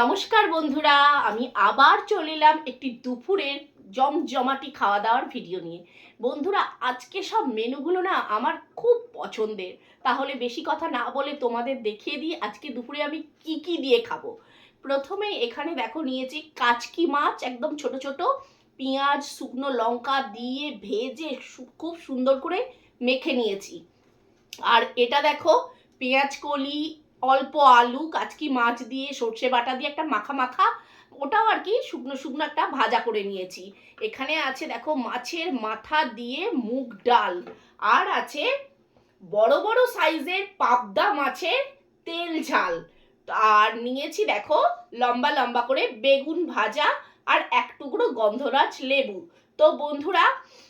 নমস্কার বন্ধুরা, আমি আবার চলে এলাম একটি দুপুরের জমজমাটি খাওয়া দাওয়ার ভিডিও নিয়ে। বন্ধুরা, আজকে সব মেনুগুলো না আমার খুব পছন্দের। তাহলে বেশি কথা না বলে তোমাদের দেখিয়ে দিই আজকে দুপুরে আমি কি কি দিয়ে খাব। প্রথমে এখানে দেখো নিয়েছি কাচকি মাছ, একদম ছোট ছোট। পেঁয়াজ, শুকনো লঙ্কা দিয়ে ভেজে খুব সুন্দর করে মেখে নিয়েছি। আর এটা দেখো পেঁয়াজ কলি অল্প আলু, কাচকি মাছ দিয়ে, সর্ষে বাটা দিয়ে একটা মাখা মাখা, ওটাও আর কি শুকনো শুকনো একটা ভাজা করে নিয়েছি। এখানে আছে দেখো মাছের মাথা দিয়ে মুগ ডাল, আর আছে বড় বড় সাইজের পাবদা মাছের তেল ঝাল। আর নিয়েছি দেখো লম্বা লম্বা করে বেগুন ভাজা আর এক টুকরো গন্ধরাজ লেবু। তো বন্ধুরা,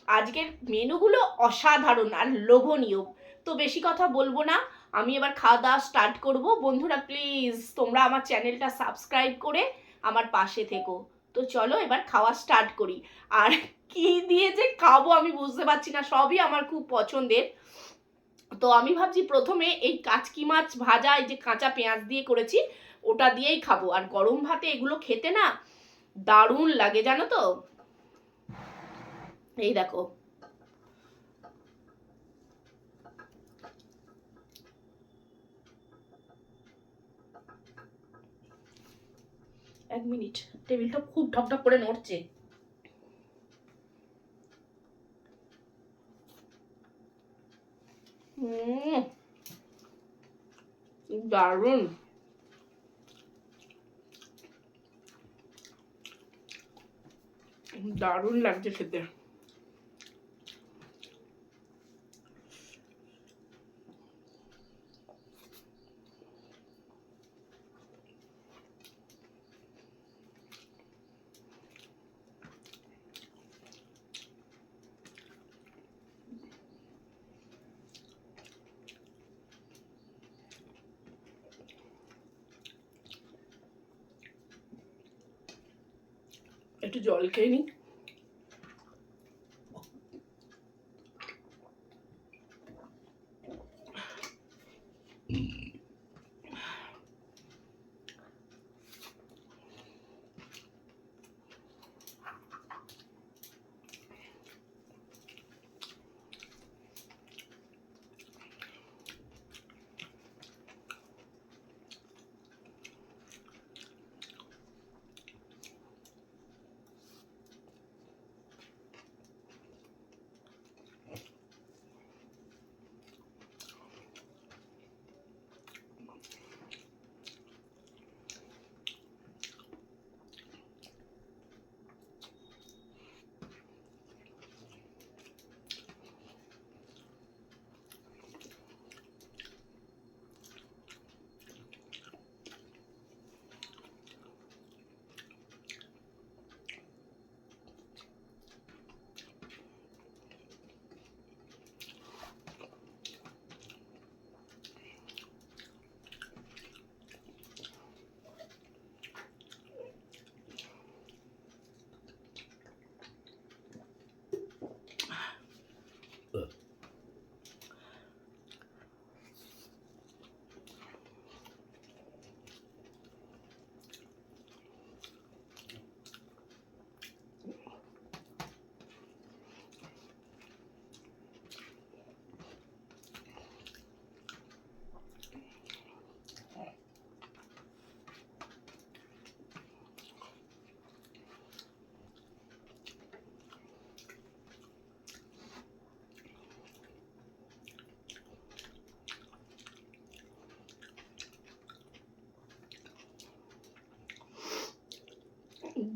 আজকের মেনুগুলো অসাধারণ আর লোভনীয়। তো বেশি কথা বলব না। আমি এবার খাওয়া দাওয়া স্টার্ট করব। বন্ধুরা প্লিজ তোমরা আমার চ্যানেলটা সাবস্ক্রাইব করে আমার পাশে থেকো। তো চলো এবার খাওয়া স্টার্ট করি। আর কি দিয়ে যে খাব আমি বুঝতে পারছি না, সবই আমার খুব পছন্দের। তো আমি ভাবছি প্রথমে এই কাচকি মাছ ভাজা, এই যে কাঁচা পেঁয়াজ দিয়ে করেছি, ওটা দিয়েই খাব। আর গরম ভাতে এগুলো খেতে না দারুণ লাগে, জানো তো? এই দেখো এক মিনিট। টেবিলটা খুব ঢকঢক করে নড়ছে। দারুণ। দারুণ লাগছে খেতে। একটু জল খেয়ে নিই।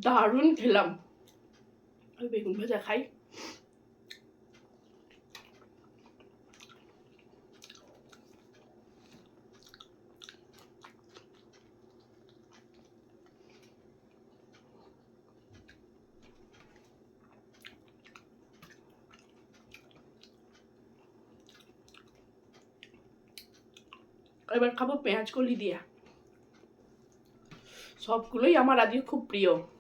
দারুণ খেলাম। বেগুন ভাজা খাই। এবার খাব পেঁয়াজ কলি দিয়ে। সবগুলোই আমার আজকে খুব প্রিয়।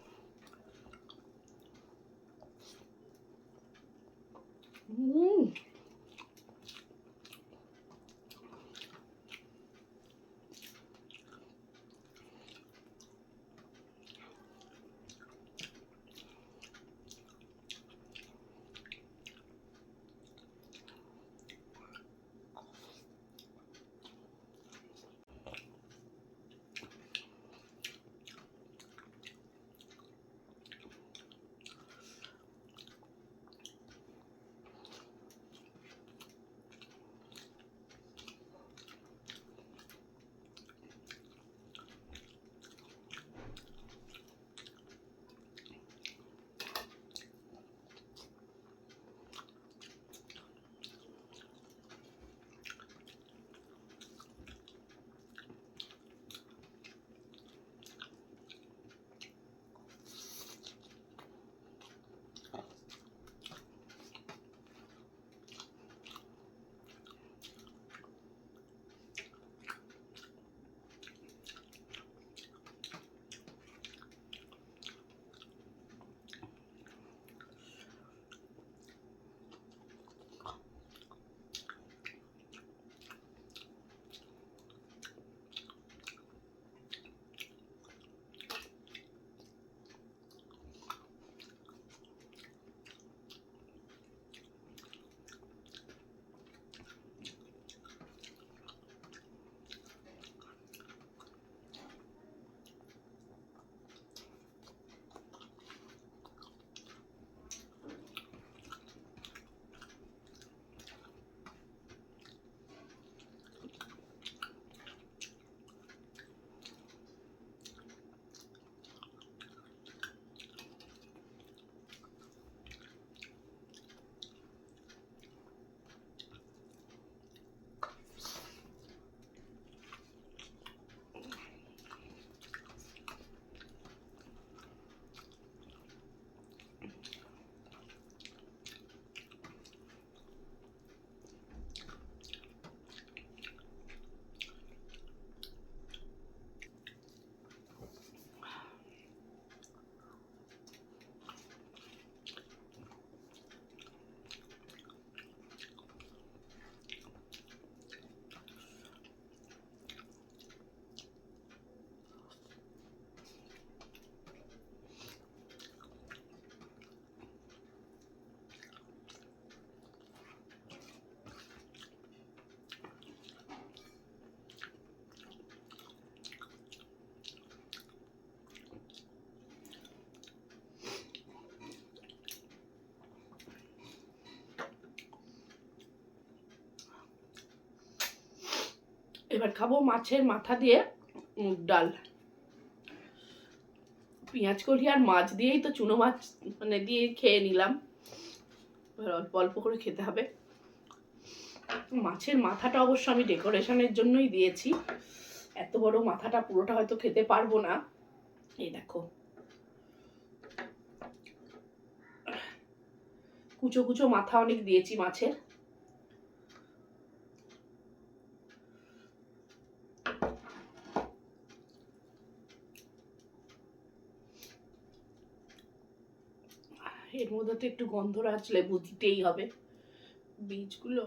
এবার খাব মাছের মাথা দিয়ে মুগ ডাল। পেঁয়াজ কলি আর মাছ দিয়েই তো চুনো মাছ মানে দিয়ে খেয়ে নিলাম। এবার অল্প অল্প করে খেতে হবে। মাছের মাথাটা অবশ্য আমি ডেকোরেশনের জন্যই দিয়েছি। এত বড় মাথাটা পুরোটা হয়তো খেতে পারব না। এই দেখো। কুচো কুচো মাথা অনেক দিয়েছি মাছের। এর মধ্যে তো একটু গন্ধরাজ লেবু দিতেই হবে। বীজগুলো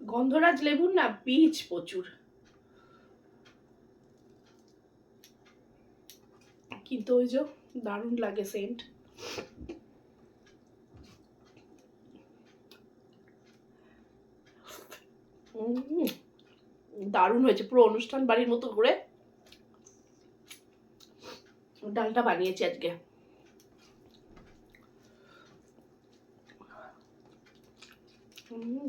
গন্ধরাজ লেবুর না বীজ প্রচুর। কিন্তু ওই যে দারুণ লাগে সেন্ট দারুণ হয়েছে, পুরো অনুষ্ঠান বাড়ির মতো করে। ডালটা বানিয়েছি আজকে। হুম।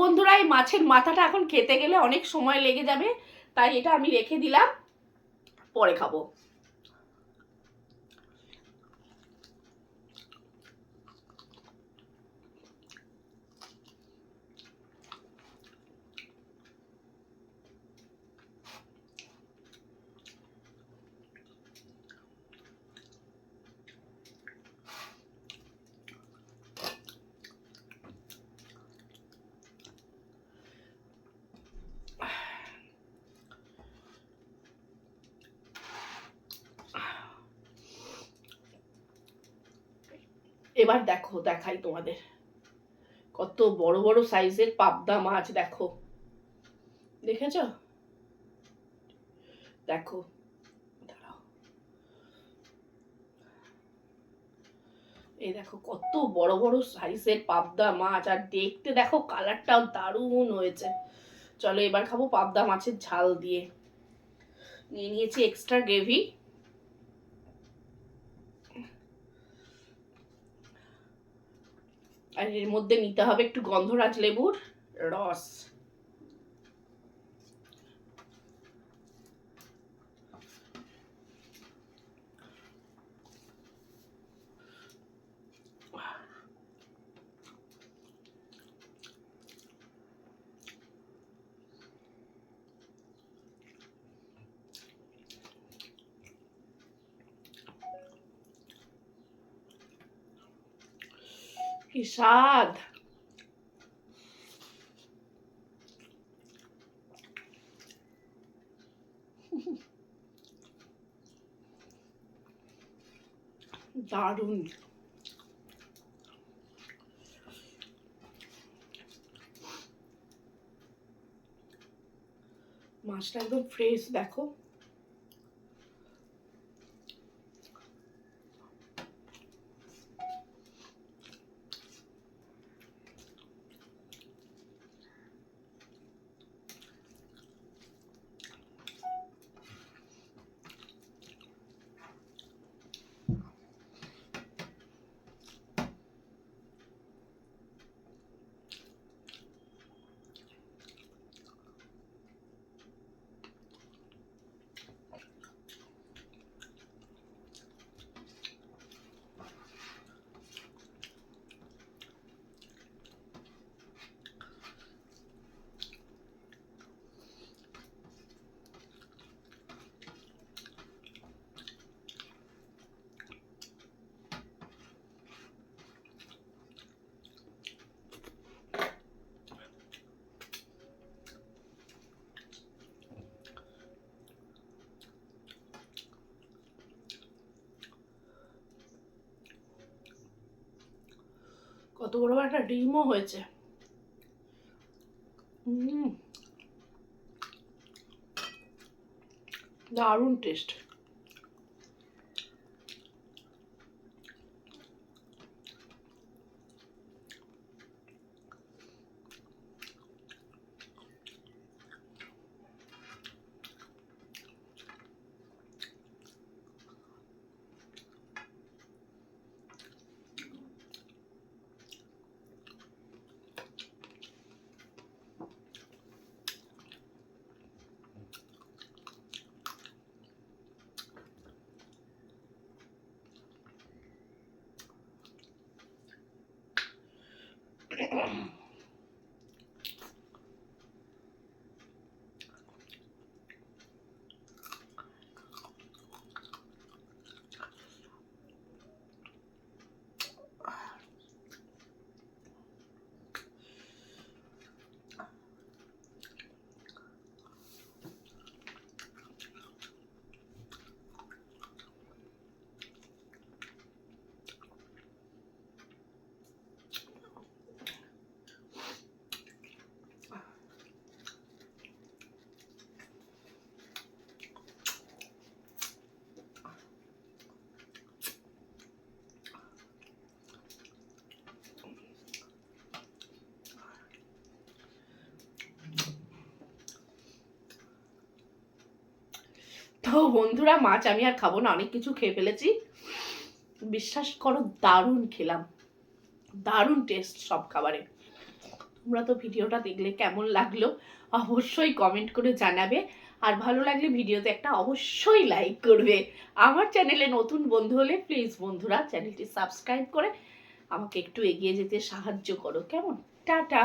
বন্ধুরা এই মাছের মাথাটা এখন খেতে গেলে অনেক সময় লেগে যাবে, তাই এটা আমি রেখে দিলাম। পরে খাব। এবার দেখো, দেখাই তোমাদের। কত বড় বড় সাইজের পাবদা মাছ, দেখো। দেখেছ? দেখো এই দেখো, কত বড় বড় সাইজের পাবদা মাছ, আর দেখতে দেখো, কালারটাও দারুণ হয়েছে। চলো এবার খাব পাবদা মাছের ঝাল দিয়ে। নিয়ে নিয়েছি এক্সট্রা গ্রেভি আর এর মধ্যে নিতে হবে একটু গন্ধরাজ লেবুর রস। কি স্বাদ মাছটা একদম ফ্রেশ দেখো। কত বড় একটা ডিমও হয়েছে। দারুণ টেস্ট তো বন্ধুরা, মাছ আমি আর খাব না, অনেক কিছু খেয়ে ফেলেছি। বিশ্বাস করো, দারুণ খেলাম। দারুণ টেস্ট সব খাবারে। তোমরা তো ভিডিওটা দেখলে কেমন লাগল, অবশ্যই কমেন্ট করে জানাবে। আর ভালো লাগলে ভিডিওতে একটা অবশ্যই লাইক করবে। আমার চ্যানেলে নতুন বন্ধু হলে প্লিজ বন্ধুরা চ্যানেলটি সাবস্ক্রাইব করে আমাকে একটু এগিয়ে যেতে সাহায্য করো। কেমন? টাটা!